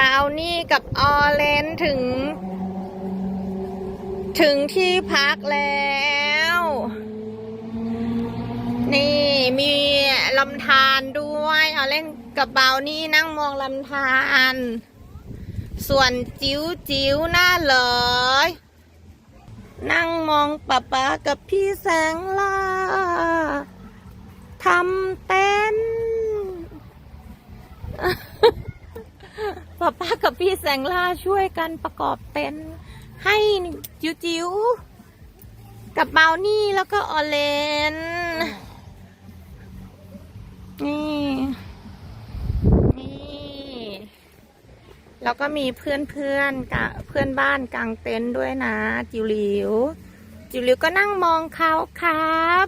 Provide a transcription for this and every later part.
บาวนี่กับออเรนถึง ถึงที่พักแล้ว นี่มีลำธารด้วยเอเลนกับเบาวนี่นั่งมองลำธารส่วนจิ๋วจิ๋วหน้าเลย นั่งมองป๊าป๊ากับพี่แสงล่าทำเต้น ป๊าป๊ากับพี่แสงล่าช่วยกันประกอบเต็นท์ให้จิ๋วจิ๋วๆกับเบานี่แล้วก็ออเลน นี่ นี่ แล้วก็มีเพื่อนเพื่อนๆกะเพื่อนบ้านกลางเต็นท์ด้วยนะ จิ๋วหลิว จิวหลิวก็นั่งมองเขาครับ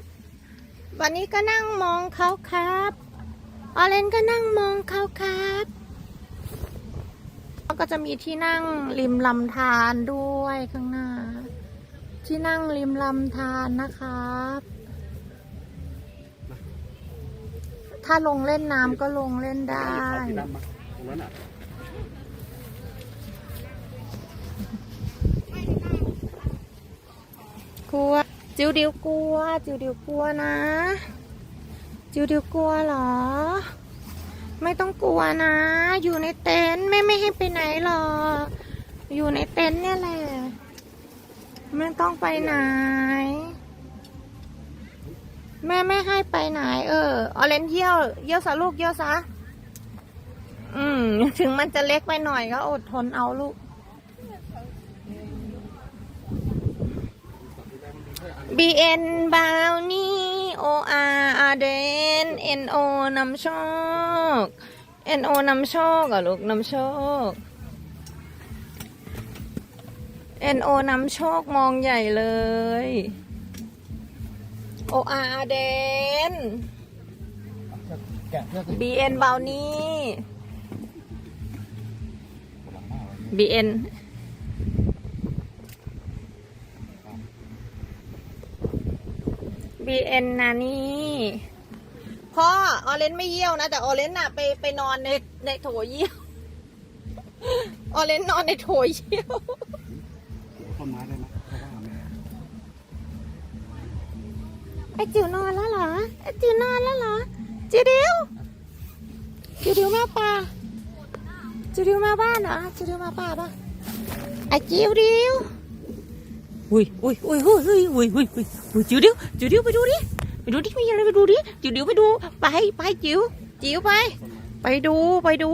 วันนี้ก็นั่งมองเขาครับ ออเรนก็นั่งมองเขาครับ ก็จะมีที่นั่งริมลำธารด้วยข้างหน้า ที่นั่งริมลำธารนะครับ ถ้าลงเล่นน้ำก็ลงเล่นได้กลัว จิวดิวกลัว จิวดิวกลัวนะ จิวดิวกลัวเหรอ ไม่ต้องกลัวนะ อยู่ในเต็นท์แม่ไม่ให้ไปไหนหรอกอยู่ในเต็นท์เนี่ยแหละไม่ต้องไปไหน แม่ไม่ให้ไปไหน เออออเรนเยี่ยว เยี่ยวซะลูกเยี่ยวซะอืม ถึงมันจะเล็กไปหน่อยก็อดทนเอาลูก BN บาวนี่ OR อาเดน NO นำโชค NO นำโชคเหรอลูกนำโชค NO นำโชคมองใหญ่เลย OR อาเดน แกะเพื่อ BN บาวนี่ BN BN นะนี่ พ่อออเรนไม่เยี่ยวนะ แต่ออเรนน่ะไปไปนอนในในโถเยี่ยวออเรนนอนในโถเยี่ยวต้นไม้ได้ไหมไอจิ๋วนอนแล้วเหรอไอจิ๋วนอนแล้วเหรอจิ๋วดิวจิ๋วดิวมาป่าจิ๋วดิวมาบ้านเหรอจิ๋วดิวมาป่าป่ะไอจิ๋วดิวอุ้ยอุ้ยอุ้ยอุ้ยอุ้ยอุ้ยอุ้ยจิ๋วดิวจิ๋วดิวไปดูดิ ไปดูดิมีอะไรไปดูดิจิ๋วดิวไปดู ไปไปจิ๋วจิ๋วไป ไปดูไปดู